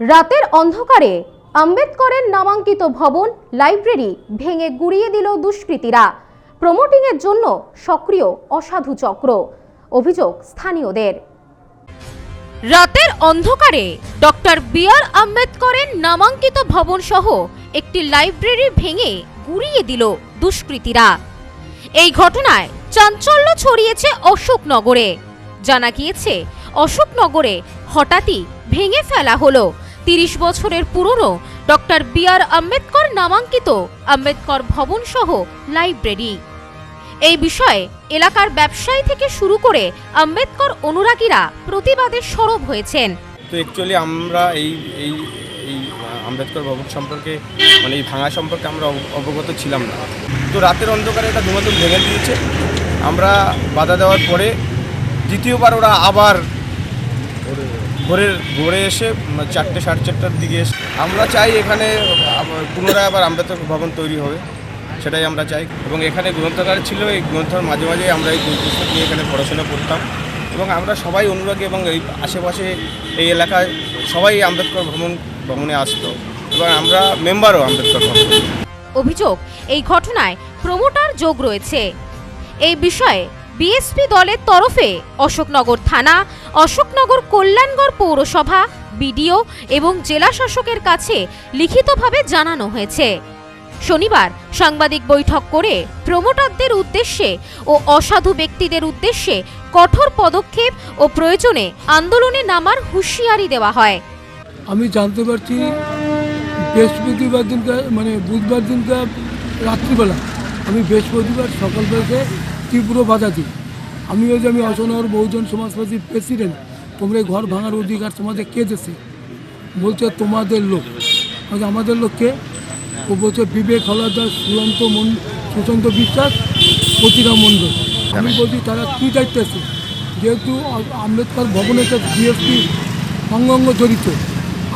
রাতের অন্ধকারে আম্বেদকরের নামাঙ্কিত ভবন লাইব্রেরি ভেঙে গুড়িয়ে দিল দুষ্কৃতীরা। প্রমোটিংয়ের জন্য সক্রিয় অসাধু চক্র। অভিযোগ স্থানীয়দের। রাতের অন্ধকারে ডক্টর বি আর আম্বেদকরের নামাঙ্কিত ভবন সহ একটি লাইব্রেরি ভেঙে গুড়িয়ে দিল দুষ্কৃতীরা। এই ঘটনায় চাঞ্চল্য ছড়িয়েছে অশোকনগরে। জানা গিয়েছে, অশোকনগরে হঠাৎই ভেঙে ফেলা হলো। তিরিশ বছরের পুরনো ডক্টর বি আর আম্বেদকর নামাঙ্কিত আম্বেদকর ভবন সহ লাইব্রেরি। এই বিষয়ে এলাকার ব্যবসায়ী থেকে শুরু করে আম্বেদকর অনুরাগীরা প্রতিবাদে সরব হয়েছেন। তো অ্যাকচুয়ালি আমরা এই এই এই আম্বেদকর ভবন সম্পর্কে মানে এই ভাঙা সম্পর্কে আমরা অব- অবগত ছিলাম না। তো রাতের অন্ধকারে এটা ধুমাধুম ভেঙে দিয়েছে। আমরা বাধা দেওয়ার পরে দ্বিতীয়বার ওরা আবার ভোরের, ভোরে এসে চারটে, সাড়ে চারটার দিকে এসে। আমরা চাই এখানে পুনরায় আবার আম্বেদকর ভবন তৈরি হবে। সেটাই আমরা চাই। এবং এখানে গ্রন্থাগার ছিল, এই গ্রন্থার মাঝে মাঝে আমরা এই বই পুস্তক নিয়ে এখানে পড়াশোনা করতাম। এবং আমরা সবাই অনুরাগী এবং এই আশেপাশে এই এলাকায় সবাই আম্বেদকর ভ্রমণ ভ্রমণে আসতো। এবং আমরা মেম্বারও আম্বেদকর ভ্রমণ অভিযোগ, এই ঘটনায় প্রমোটার যোগ রয়েছে। এই বিষয়ে বিএসপি দলের তরফে অশোকনগর থানা, অশোকনগর কল্যাণগড় পৌরসভা, বিডিও এবং জেলা শাসকের কাছে লিখিতভাবে জানানো হয়েছে। শনিবার সাংবাদিক বৈঠক করে প্রমোটারদের উদ্দেশ্যে ও অসাধু ব্যক্তিদের উদ্দেশ্যে কঠোর পদক্ষেপ ও প্রয়োজনে আন্দোলনে নামার হুঁশিয়ারি দেওয়া হয়। আমি জানতে পারছি বৃহস্পতিবার দিনকে মানে বুধবার দিনকে রাত্রিবেলা আমি বৃহস্পতিবার সকালবেলাতে তীব্র দিই আমি ওই যে আমি অশোকনগর বহুজন সমাজবাদীর প্রেসিডেন্ট তোমরা ঘর ভাঙার অধিকার তোমাদের কে দেশে বলছে তোমাদের লোক। আমাদের লোককে ও বলছে বিবেক হলাদার সুশান্ত মন সুশান্ত বিশ্বাস প্রতিরাম মণ্ডল। আমি বলছি তারা কী দায়িত্ব আছে? যেহেতু আম্বেদকর ভবনের সাথে বিএসপি অঙ্গাঙ্গ জড়িত।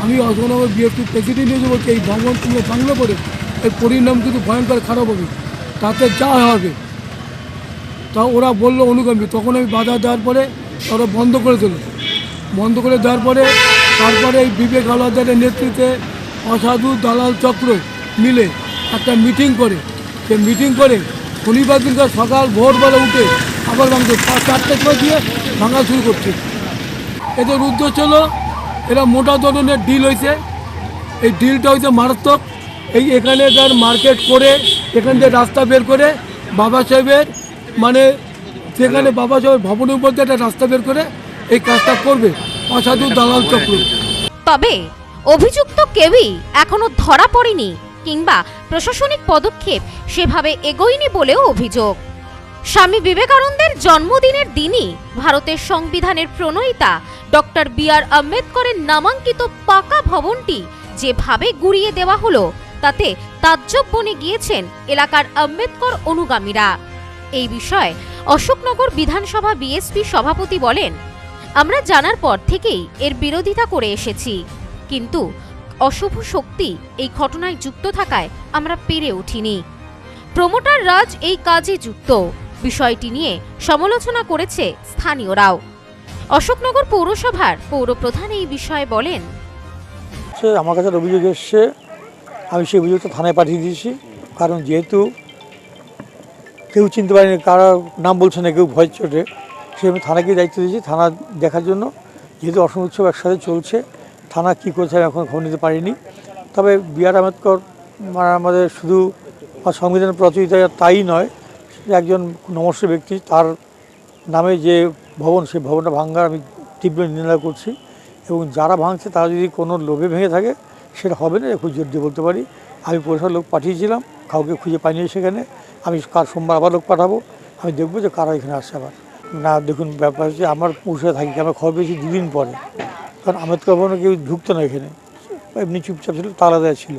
আমি অশোকনগর বিএসপি প্রেসিডেন্ট হিসেবে বলছি এই ভবন তুমি ভাঙলে করে এর পরিণাম কিন্তু ভয়ঙ্কর খারাপ হবে তাতে যা হবে। তা ওরা বলল অনুগামী। তখন আমি বাধা দেওয়ার পরে ওরা বন্ধ করে দিল। বন্ধ করে দেওয়ার পরে তারপরে এই বিবেক আলাদারের নেতৃত্বে অসাধু দালাল চক্র মিলে একটা মিটিং করে। সে মিটিং করে শনিবার দিনকে সকাল ভোরবেলা উঠে আবার ভাঙতে চারটে সময় দিয়ে ভাঙা শুরু করছে। এদের উদ্দেশ্য হলো, এরা মোটা ধরনের ডিল হয়েছে। এই ডিলটা হয়েছে মারাত্মক। এই এখানে যার মার্কেট করে, এখান থেকে রাস্তা বের করে বাবা সাহেবের মানে সেখানে বাবা সাহেবের ভবনের উপর দিয়ে একটা রাস্তা বের করে এই কাজটা করবে। অসাধু দালাল চক্র। তবে অভিযুক্ত কেউই এখনও ধরা পড়েনি কিংবা প্রশাসনিক পদক্ষেপ সেভাবে এগোয়নি বলেও অভিযোগ। স্বামী বিবেকানন্দের জন্মদিনের দিনই ভারতের সংবিধানের প্রণয়িতা ডক্টর বি আর আম্বেদকরের নামাঙ্কিত পাকা ভবনটি যেভাবে গুড়িয়ে দেওয়া হলো তাতে তাজ্জব বনে গিয়েছেন এলাকার আম্বেদকর অনুগামীরা। এই বিষয়ে অশোকনগর বিধানসভা বিএসপি সভাপতি বলেন, আমরা জানার পর থেকেই এর বিরোধিতা করে এসেছি। কিন্তু অশুভ শক্তি এই ঘটনায় যুক্ত থাকায় আমরা পেরে উঠিনি। প্রমোটার রাজ এই কাজে যুক্ত। বিষয়টি নিয়ে সমালোচনা করেছে স্থানীয়রাও। অশোকনগর পৌরসভার পৌরপ্রধান এই বিষয়ে বলেন আমার কাছে অভিযোগ এসছে। আমি সেই অভিযোগটা থানায় পাঠিয়ে দিয়েছি। কারণ যেহেতু কেউ চিনতে পারেনি, কারা নাম বলছে না, কেউ ভয় চোটে। সে আমি থানাকে দায়িত্ব দিয়েছি, থানা দেখার জন্য। যেহেতু অসম উৎসব একসাথে চলছে, থানা কী করছে আমি এখন খবর নিতে পারিনি। তবে বি আর আম্বেদকর মানে আমাদের শুধু আমার সংবিধানের প্রচলিত তাই নয় একজন নমস্য ব্যক্তি, তার নামে যে ভবন, সেই ভবনটা ভাঙ্গার আমি তীব্র নিন্দা করছি। এবং যারা ভাঙছে, তারা যদি কোনো লোভে ভেঙে থাকে, সেটা হবে না খুব জোর দিয়ে বলতে পারি। আমি পরিষেবার লোক পাঠিয়েছিলাম, কাউকে খুঁজে পাইনি সেখানে। আমি কাল সোমবার আবার লোক পাঠাবো। আমি দেখব যে কারা এখানে আসছে আবার। না, দেখুন, ব্যাপার হচ্ছে আমার পুরুষরা থাকি, আমার খবর পেয়েছি দুদিন পরে। কারণ আম্বেদকর ভবনে কেউ ঢুকতো না এখানে। এমনি চুপচাপ ছিল, তালা দেওয়া ছিল।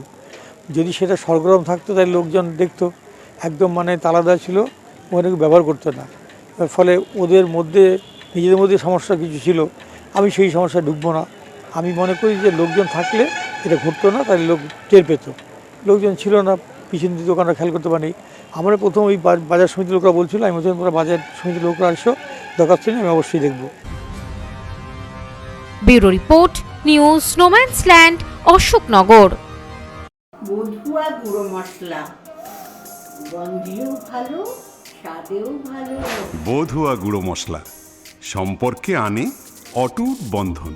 যদি সেটা সরগরম থাকতো তাই লোকজন দেখতো। একদম মানে তালা দেওয়া ছিল, ওখানে ব্যবহার করতো না। ফলে ওদের মধ্যে, নিজেদের মধ্যে সমস্যা কিছু ছিল। আমি সেই সমস্যায় ঢুকবো না। আমি মনে করি যে লোকজন থাকলে এটা ঘটতো না, তাহলে লোক টের পেত। লোকজন ছিল না পিছন দিয়ে দোকানরা খেয়াল করতে পারি আমরা প্রথম ওই বাজার সমিতির লোকরা বলছিল আমি বলছিলাম তোমরা বাজার সমিতির লোকরা আসো দরকার ছিল আমি অবশ্যই দেখব। Bureau report news snowman's land Ashoknagar. বধুয়া গুঁড়ো মশলা। গন্ধেও ভালো স্বাদেও ভালো। বধুয়া গুঁড়ো মশলা। সম্পর্কে আনে অটুট বন্ধন।